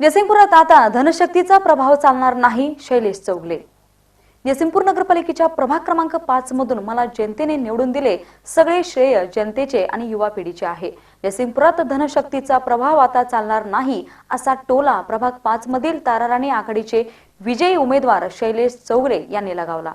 जयसिंगपुरात आता धनशक्तीचा प्रभाव चालणार नाही शैलेश चौगले. जयसिंगपूर नगरपालिकेच्या प्रभाग क्रमांक पाच मधून मला जनतेने निवडून दिले सगळे श्रेय जनतेचे आणि युवा पिढीचे आहे. जयसिंगपुरात धनशक्तीचा प्रभाव आता चालणार नाही असा टोला प्रभाग पाच मधील ताराराणी आघाडीचे विजयी उमेदवार शैलेश चौगले यांनी लगावला.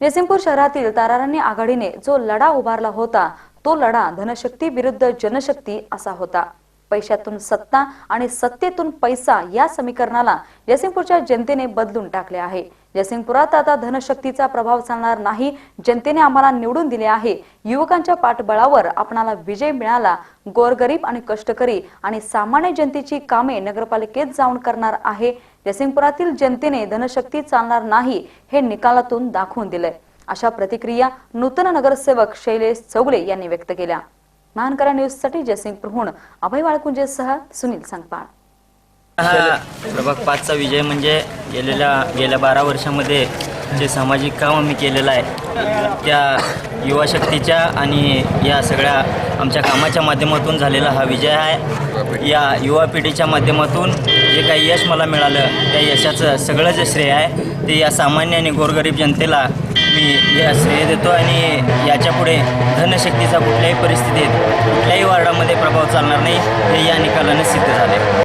जयसिंगपूर शहरातील ताराराणी आघाडीने जो लढा उभारला होता तो लढा धनशक्ती विरुद्ध जनशक्ती असा होता. पैशातून सत्ता आणि सत्तेतून पैसा या समीकरणाला जयसिंगपूरच्या जनतेने बदलून टाकले आहे. जयसिंगपुरात आता धनशक्तीचा प्रभाव चालणार नाही. जनतेने आम्हाला निवडून दिले आहे. युवकांच्या पाठबळावर आपणाला विजय मिळाला. गोरगरीब आणि कष्टकरी आणि सामान्य जनतेची कामे नगरपालिकेत जाऊन करणार आहे. जयसिंगपुरातील जनतेने धनशक्ती चालणार नाही हे निकालातून दाखवून दिलंय. अशा प्रतिक्रिया नूतन नगरसेवक शैलेश चौगले यांनी व्यक्त केल्या. महानकरा न्यूजसाठी प्रहुण अभय वाळकुंजेसह सुनील संगपाळ. हा. प्रभाग पाचचा विजय म्हणजे गेलेल्या गेल्या बारा वर्षामध्ये जे सामाजिक काम मी केलेलं आहे त्या युवा शक्तीच्या आणि या सगळ्या आमच्या कामाच्या माध्यमातून झालेला हा विजय आहे. या युवा पिढीच्या माध्यमातून जे काही यश मला मिळालं त्या यशाचं सगळं जे श्रेय आहे ते या सामान्य आणि गोरगरीब जनतेला मी या श्रेय देतो आणि याच्यापुढे धनशक्तीचा कुठल्याही परिस्थितीत कुठल्याही वार्डामध्ये प्रभाव चालणार नाही हे या निकालाने सिद्ध झाले.